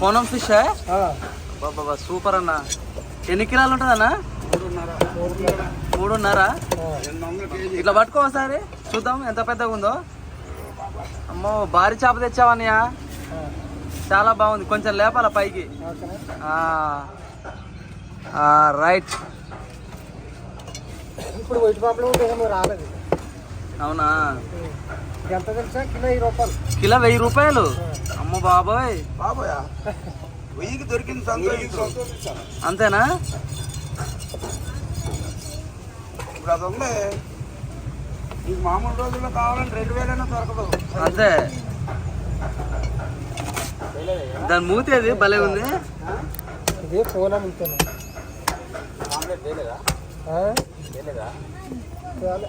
కోనం fish బాబా super అన్న. ఎన్ని కిలోలు ఉంటుంది అన్న మూడున్నర. ఇట్లా పట్టుకో ఒకసారి. చూద్దాం ఎంత పెద్దగా ఉందో. అమ్మో భారీ చేప తెచ్చావన్నయ్య. చాలా బాగుంది. కొంచెం లేపాల పైకి? రైట్. ఇప్పుడు రాలేదు. అవునా? ఎంత తెలుసా? కిలో వెయ్యి రూపాయలు. కిలో వెయ్యి రూపాయలు? అమ్మో బాబోయ్. బాబోయా వెయ్యికి దొరికింది సంతోషించాను. అంతేనా? ఇప్పుడు అది ఉంది నీకు మామూలు రోజుల్లో కావాలంటే రెండు వేలైనా దొరకదు. అంతే. దాని మూతి అది భలే ఉంది. ఇది ఫోన్ అమ్ముతున్నాను చాలే. ఈయన వద్దదు.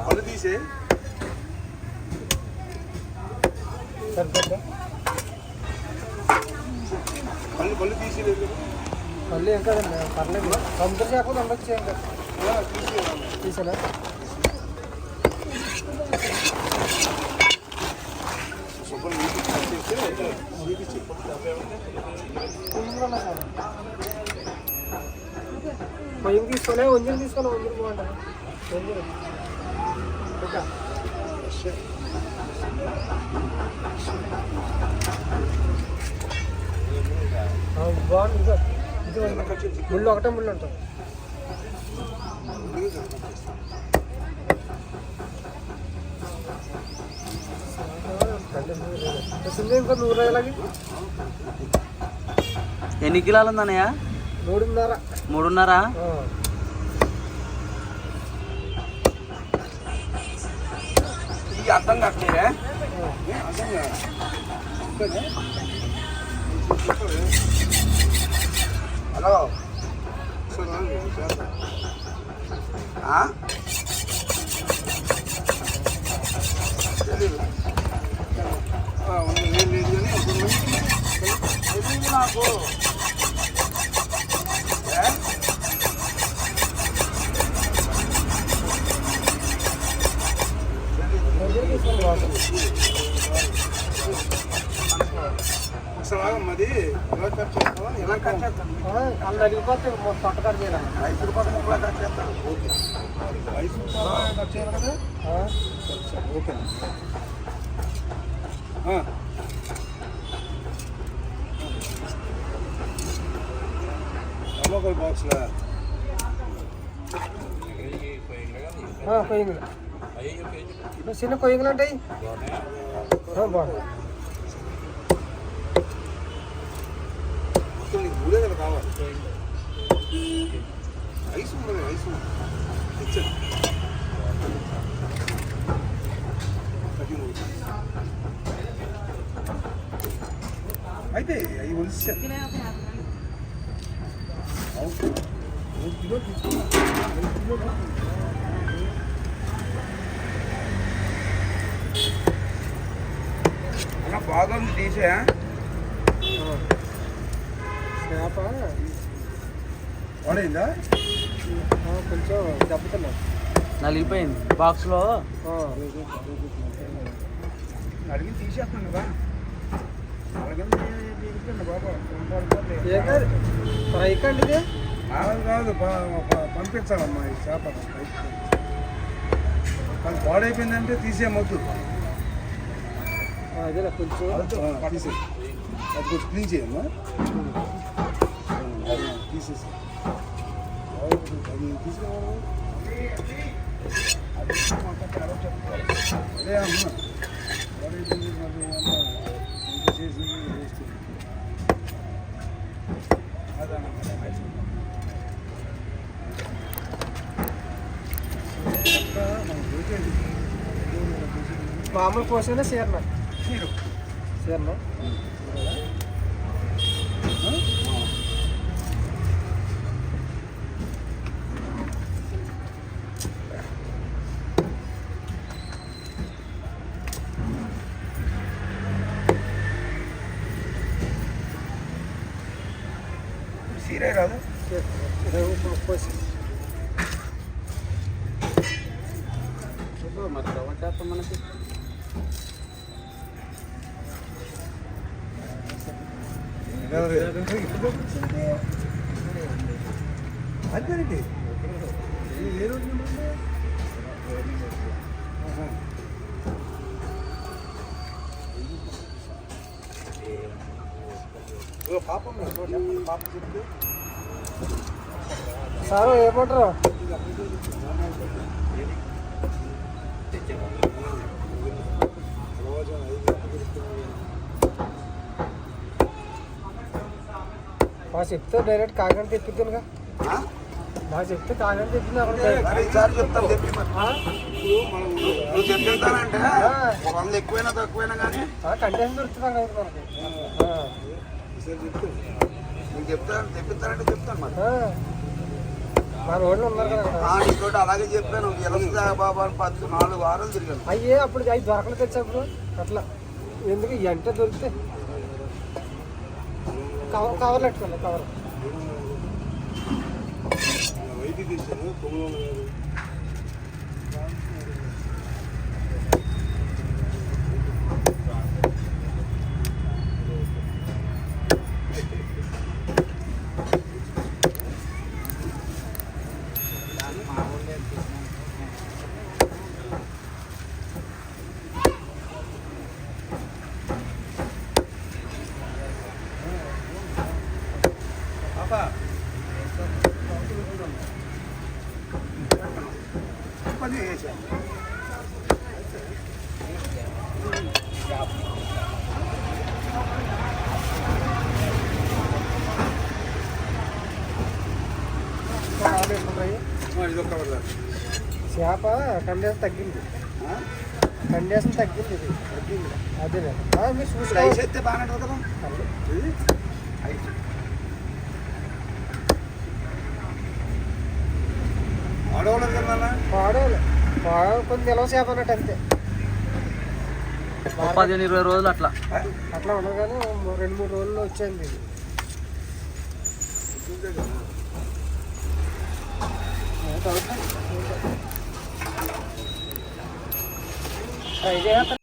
పళ్ళు తీసే. పళ్ళు పళ్ళు తీసి లేదు మళ్ళీ ఏం కదండి పర్లేదు. సముద్ర చేపలు ఉండొచ్చు ఏం కాదు. నీకు పొయ్యి తీసుకోలే వంజలు తీసుకోలే వంజలు బాగుంటుంది బాగుంది. ఇది ముళ్ళు ఒకటే ముళ్ళు ఉంటుంది ఎన్ని కిలోలు ఉందన్నయ్య? మూడున్నర. మూడున్నర? 이게 안당 낙지네? 네, 안 당겨. 그러네. చేస్తాను వాళ్ళు అడిగిపోతే పట్టకాడు చేయాలి ఐదు రూపాయలు ముక్కలా కట్ చేస్తాను ఓకే ఐదు రూపాయలు కట్ చేయాలి కదా ఆ? ఓకే అమ్మకాయ బాక్స్లా ఆ, కొయ్యంగులు చిన్న కొయ్యంగులు ఉంటాయి ఆ, బాగుంది మొత్తం నీకు మూడే కావాలి. ఐస్ ఉండదు ఐస్ తెచ్చాను. అయితే అవి ఒలిసాను మూడు కిలో తీసుకున్నా. కిలో అన్న బాగా ఉంది తీసా చేప వాడైందా? ఆ, కొంచెం దెబ్బతున్నాయి నలిగిపోయింది బాక్స్లో అడిగి తీసేస్తున్నాను కదా. ఫ్రై కండి కాదు పంపించాలమ్మా ఈ చేప. అది పాడైపోయిందంటే తీసేయమొద్దు. ఆ, అదేలే కొంచెం. ఆ, తీసేయి. అది కొంచెం క్లీన్ చేయమ్మా. అది తీసేసి అది అమ్మా పాడైపోయింది మరి అమ్మా ఇంత మరి రవ్వ చేస్తాం మనకి. అంతేనండి ఏ రోజు పాపం పాప చెప్తే. సారు ఏమంటారు? బాగా చెప్తే డైరెక్ట్ కాకినాడ తెప్పిద్దానుగా? బాగా చెప్తే కాకినాడ తెప్పింది అక్కడ ఎక్కువైనా తక్కువైనా కానీ కండిషన్ దొరుకుతుంది మనకి. చెప్తాను తెప్పిస్తానంటే మరి. రోడ్లు ఉన్నారు కదా. అలాగే చెప్పాను బాబా అని నాలుగు వారాలు తిరిగాను. అయ్యే అప్పుడు అవి దొరకలేదు తెచ్చప్పుడు అట్లా. ఎందుకు అంటే దొరికితే కవర్ కవర్లు పెట్టుకోండి కవర్ వైద్య చేప కండేషన్ తగ్గింది. కండేషన్ తగ్గింది ఇది. తగ్గింది. అదే మీరు చూసుకో. ఐస్ అయితే బాగానే ఉంటుంది కదా? ఇది ఐస్ ఆడవాళ్ళకి కదా పాడేలు పాడ కొంచెం నిలవ చేప అన్నట్టు అంతే. పదిహేను ఇరవై రోజులు అట్లా. అట్లా ఉండదు కానీ రెండు మూడు రోజుల్లో వచ్చింది ఇది. ట్రై చేస్తా